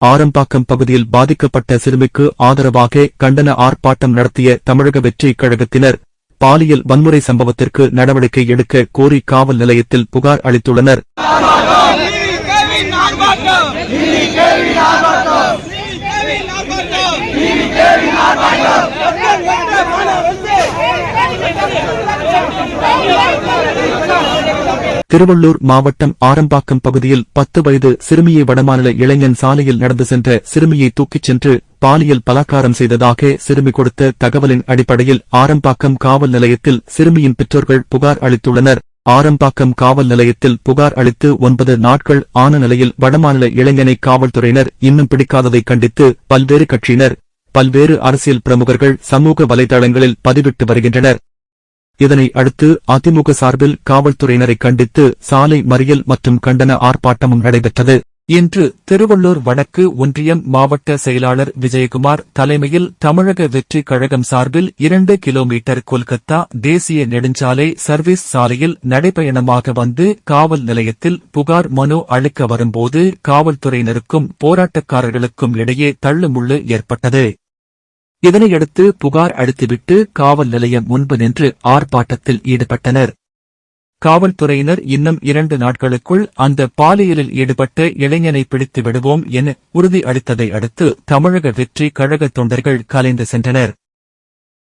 ஆரம்பாக்கம் பகுதியில் பாதிக்கப்பட்ட சிறுமிக்கு ஆதரவாக கண்டன ஆர்ப்பாட்டம் நடத்திய தமிழக வெற்றி கழகத்தினர் பாலியல் வன்முறை சம்பவத்திற்கு நடவடிக்கை எடுக்க கோரி காவல் நிலையத்தில் புகார் அளித்துள்ளனர் கேவின் ஆர்ப்பாட்டம் கேவின் ஆர்ப்பாட்டம் கேவின் ஆர்ப்பாட்டம் திருவள்ளூர் மாவட்டம் ஆரம்பாக்கம் பகுதியில் பத்து வயது சிறுமியை வடமாநில இளைஞன் சாலையில் நடந்து சென்ற சிறுமியை தூக்கிச் சென்று பாலியல் பலாக்காரம் செய்ததாக சிறுமி கொடுத்த தகவலின் அடிப்படையில் ஆரம்பாக்கம் காவல் நிலையத்தில் சிறுமியின் பெற்றோர்கள் புகார் அளித்துள்ளனர். ஆரம்பாக்கம் காவல் நிலையத்தில் புகார் அளித்து ஒன்பது நாட்கள் ஆன நிலையில் வடமாநில இளைஞனை காவல்துறையினர் இன்னும் பிடிக்காததை கண்டித்து பல்வேறு கட்சியினர் பல்வேறு அரசியல் பிரமுகர்கள் சமூக வலைதளங்களில் பதிவிட்டு வருகின்றனர். இதனை அடுத்து அதிமுக சார்பில் காவல்துறையினரை கண்டித்து சாலை மறியல் மற்றும் கண்டன ஆர்ப்பாட்டமும் நடைபெற்றது. இன்று திருவள்ளூர் வடக்கு ஒன்றியம் மாவட்ட செயலாளர் விஜயகுமார் தலைமையில் தமிழக வெற்றி கழகம் சார்பில் இரண்டு கிலோமீட்டர் கொல்கத்தா தேசிய நெடுஞ்சாலை சர்வீஸ் சாலையில் நடைபயணமாக வந்து காவல் நிலையத்தில் புகார் மனு அளிக்க வரும்போது காவல்துறையினருக்கும் போராட்டக்காரர்களுக்கும் இடையே தள்ளுமுள்ளு ஏற்பட்டது. இதனையடுத்து புகார் அளித்துவிட்டு காவல் நிலையம் முன்பு நின்று ஆர்ப்பாட்டத்தில் ஈடுபட்டனர். காவல்துறையினர் இன்னும் இரண்டு நாட்களுக்குள் அந்த பாலியலில் ஈடுபட்ட இளைஞனை பிடித்து விடுவோம் என உறுதி அளித்ததை அடுத்து தமிழக வெற்றி கழக தொண்டர்கள் கலைந்து சென்றனர்.